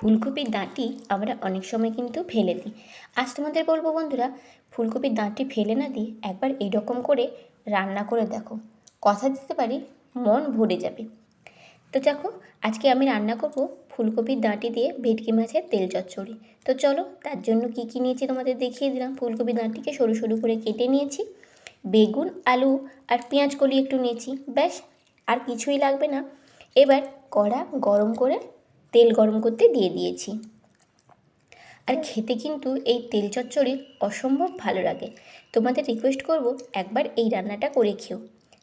ফুলকপির ডাঁটি আমরা অনেক সময় কিন্তু ফেলে দিই। আজ তোমাদের বলব বন্ধুরা, ফুলকপির ডাঁটি ফেলে না দিয়ে একবার এইরকম করে রান্না করে দেখো। কথা দিতে পারি, মন ভরে যাবে। তো দেখো, আজকে আমি রান্না করব ফুলকপির ডাঁটি দিয়ে ভেটকি মাছের তেল চচ্চড়ি। তো চলো, তার জন্য কি কি নিয়েছি তোমাদের দেখিয়ে দিলাম। ফুলকপির ডাঁটিকে সরু সরু করে কেটে নিয়েছি। বেগুন, আলু আর পেঁয়াজ কলি একটু নিয়েছি। ব্যাস, আর কিছুই লাগবে না। এবার কড়া গরম করে তেল গরম করতে দিয়ে দিয়েছি। আর খেতে কিন্তু এই তেল চচ্চড়ি অসম্ভব ভালো লাগে। তোমাদের রিকোয়েস্ট করব একবার এই রান্নাটা করে খেও।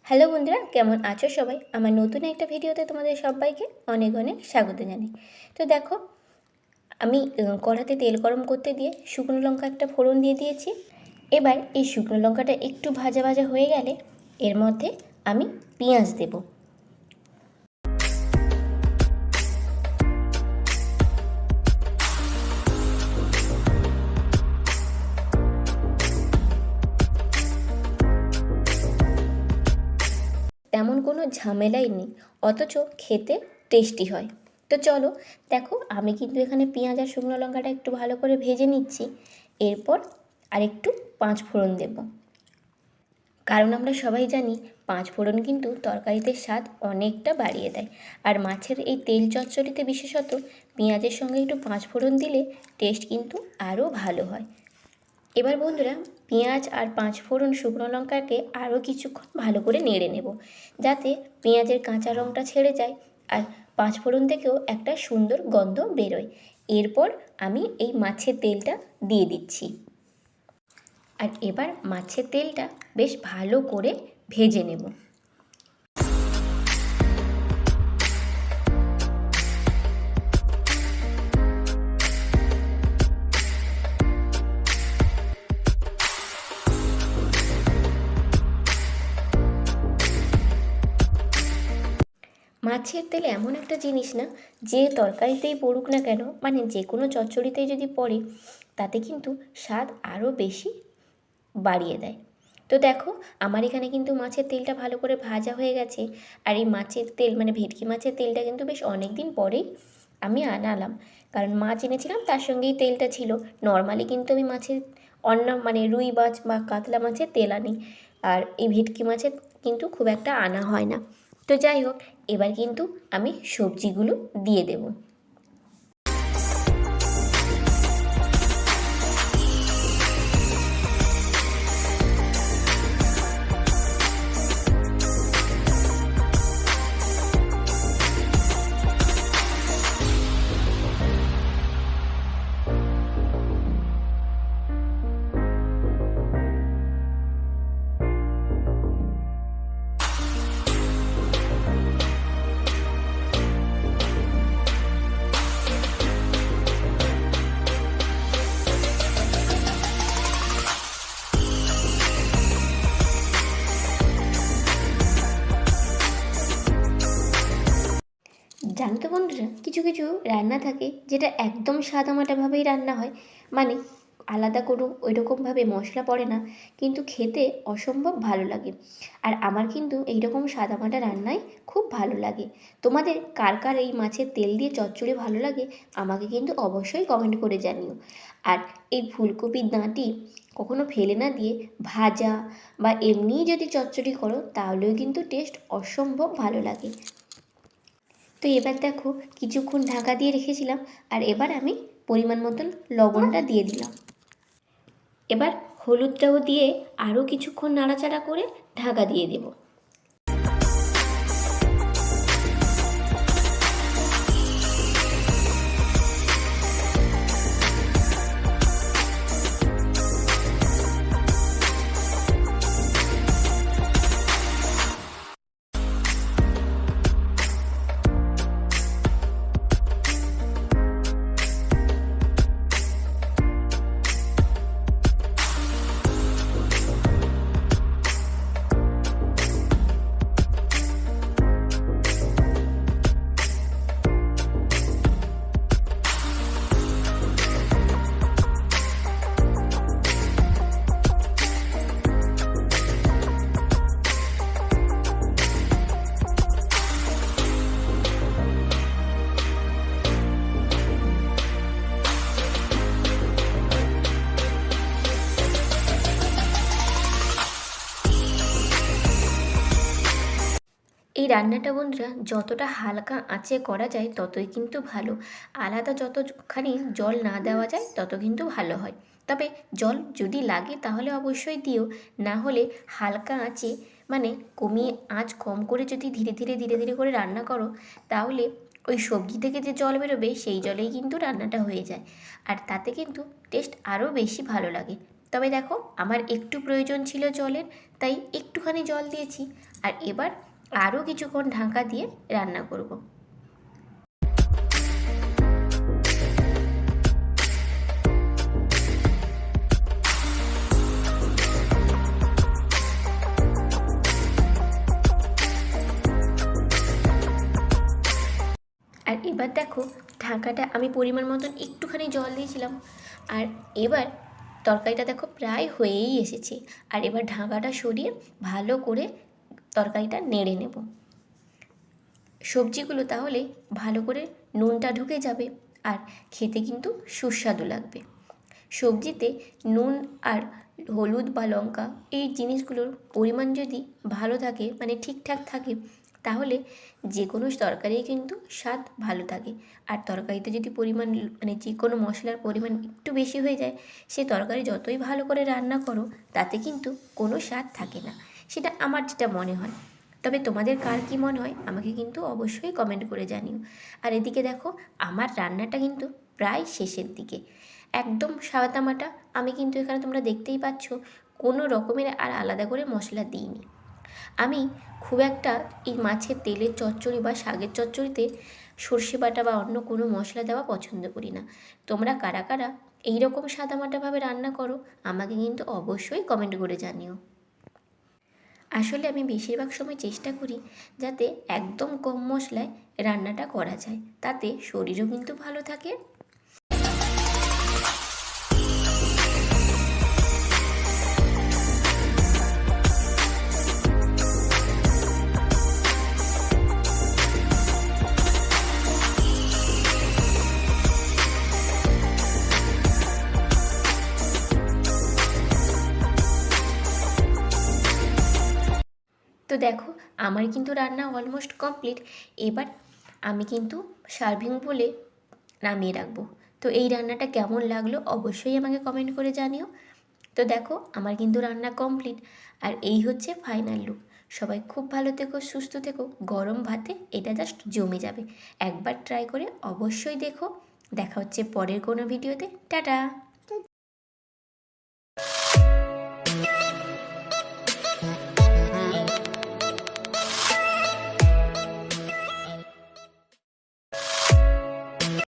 হ্যালো বন্ধুরা, কেমন আছো সবাই? আমার নতুন একটা ভিডিওতে তোমাদের সবাইকে অনেক অনেক স্বাগত জানাই। তো দেখো, আমি কড়াতে তেল গরম করতে দিয়ে শুকনো লঙ্কা একটা ফোড়ন দিয়ে দিয়েছি। এবার এই শুকনো লঙ্কাটা একটু ভাজা ভাজা হয়ে গেলে এর মধ্যে আমি পেঁয়াজ দেবো। ঝামেলাই নেই, অথচ খেতে টেস্টি হয়। তো চলো, দেখো, আমি কিন্তু এখানে পেঁয়াজ আর শুকনো লঙ্কাটা একটু ভালো করে ভেজে নিচ্ছি, এরপর আরেকটু পাঁচ ফোড়ন দেব। কারণ আমরা সবাই জানি, পাঁচ ফোড়ন কিন্তু তরকারিতে স্বাদ অনেকটা বাড়িয়ে দেয়। আর মাছের এই তেল চচ্চড়িতে বিশেষত, পেঁয়াজের সঙ্গে একটু পাঁচ ফোড়ন দিলে টেস্ট কিন্তু আরও ভালো হয়। এবার বন্ধুরা, পেঁয়াজ আর পাঁচ ফোড়ন শুকনো লঙ্কাকে আরও কিছুক্ষণ ভালো করে নেড়ে নেব, যাতে পেঁয়াজের কাঁচা রঙটা ছেড়ে যায় আর পাঁচ ফোড়ন থেকেও একটা সুন্দর গন্ধ বেরোয়। এরপর আমি এই মাছের তেলটা দিয়ে দিচ্ছি। আর এবার মাছের তেলটা বেশ ভালো করে ভেজে নেব। মাছের তেল এমন একটা জিনিস না, যে তরকারিতেই পড়ুক না কেন মানে যে কোনো চচ্চড়িতেই যদি পড়ে, তাতে কিন্তু স্বাদ আরও বেশি বাড়িয়ে দেয়। তো দেখো, আমার এখানে কিন্তু মাছের তেলটা ভালো করে ভাজা হয়ে গেছে, আর এই মাছের তেল মানে ভেটকি মাছের তেলটা কিন্তু বেশ অনেক দিন পরেই আমি আনালাম। কারণ মাছ এনেছিলাম, তার সঙ্গেই তেলটা ছিল। নর্মালি কিন্তু আমি মাছের অন্য মানে রুই মাছ বা কাতলা মাছের তেল আনি, আর এই ভেটকি মাছের কিন্তু খুব একটা আনা হয় না। তো যাই হোক এবার কিন্তু আমি সবজিগুলো দিয়ে দেব। জানো তো বন্ধুরা, কিছু কিছু রান্না থাকে যেটা একদম সাদামাটাভাবেই রান্না হয়। মানে আলাদা কোনো ওই রকমভাবে মশলা পড়ে না, কিন্তু খেতে অসম্ভব ভালো লাগে। আর আমার কিন্তু এই এইরকম সাদামাটা রান্নাই খুব ভালো লাগে। তোমাদের কার কার এই মাছের তেল দিয়ে চচ্চড়ি ভালো লাগে, আমাকে কিন্তু অবশ্যই কমেন্ট করে জানিও। আর এই ফুলকপির দাঁটি কখনো ফেলে না দিয়ে ভাজা বা এমনিই যদি চচ্চড়ি করো, তাহলেও কিন্তু টেস্ট অসম্ভব ভালো লাগে। তো এবার দেখো কিছুক্ষণ ঢাকা দিয়ে রেখেছিলাম আর এবার আমি পরিমাণ মতন লবণটা দিয়ে দিলাম। এবার হলুদটাও দিয়ে আরও কিছুক্ষণ নাড়াচাড়া করে ঢাকা দিয়ে দেব। এই রান্নাটা বন্ধুরা যতটা হালকা আঁচে করা যায় ততই কিন্তু ভালো। আলাদা যতখানি জল না দেওয়া যায় তত কিন্তু ভালো হয়। তবে জল যদি লাগে তাহলে অবশ্যই দিও, না হলে হালকা আঁচে মানে কমিয়ে আঁচ কম করে যদি ধীরে ধীরে ধীরে ধীরে করে রান্না করো, তাহলে ওই সবজি থেকে যে জল বেরোবে সেই জলেই কিন্তু রান্নাটা হয়ে যায়। আর তাতে কিন্তু টেস্ট আরও বেশি ভালো লাগে। তবে দেখো আমার একটু প্রয়োজন ছিল জলের, তাই একটুখানি জল দিয়েছি। আর এবার আরও কিছুক্ষণ ঢাকা দিয়ে রান্না করব। আর এবার দেখো, ঢাকাটা আমি পরিমাণ মতন একটুখানি জল দিয়েছিলাম। আর এবার তরকারিটা দেখো প্রায় হয়েই এসেছে। আর এবার ঢাকাটা সরিয়ে ভালো করে তরকারিটা নেড়ে নেব। সবজিগুলো তাহলে ভালো করে নুনটা ঢুকে যাবে আর খেতে কিন্তু সুস্বাদু লাগবে। সবজিতে নুন আর হলুদ বা লঙ্কা এই জিনিসগুলোর পরিমাণ যদি ভালো থাকে মানে ঠিকঠাক থাকে, তাহলে যে কোনো তরকারি কিন্তু স্বাদ ভালো থাকে। আর তরকারিতে যদি পরিমাণ মানে যে কোনো মশলার পরিমাণ একটু বেশি হয়ে যায়, সে তরকারি যতই ভালো করে রান্না করো, তাতে কিন্তু কোনো স্বাদ থাকে না। সেটা আমার যেটা মনে হয়। তবে তোমাদের কার কী মনে হয়, আমাকে কিন্তু অবশ্যই কমেন্ট করে জানিও। আর এদিকে দেখো, আমার রান্নাটা কিন্তু প্রায় শেষের দিকে। একদম সাদামাটা আমি কিন্তু এখানে তোমরা দেখতেই পাচ্ছ, কোনো রকমের আর আলাদা করে মশলা দিইনি। আমি খুব একটা এই মাছের তেলের চচ্চড়ি বা শাকের চচ্চড়িতে সর্ষে বাটা বা অন্য কোনো মশলা দেওয়া পছন্দ করি না। তোমরা কারা কারা এই রকম সাদামাটাভাবে রান্না করো, আমাকে কিন্তু অবশ্যই কমেন্ট করে জানিও। আসলে আমি বেশিরভাগ সময় চেষ্টা করি যাতে একদম কম মশলায় রান্নাটা করা যায়। তাতে শরীরও কিন্তু ভালো থাকে দেখো, আমার কিন্তু রান্না অলমোস্ট কমপ্লিট এবার আমি কিন্তু সার্ভিং বলে নামিয়ে রাখব। তো এই রান্নাটা কেমন লাগল অবশ্যই আমাকে কমেন্ট করে জানিও। তো দেখো, আমার কিন্তু রান্না কমপ্লিট আর এই হচ্ছে ফাইনাল লুক সবাই খুব ভালো থেকো, সুস্থ থেকো। গরম ভাতে এটা জাস্ট জমে যাবে। একবার ট্রাই করে অবশ্যই দেখো। দেখা হচ্ছে পরের কোনো ভিডিওতে টাটা!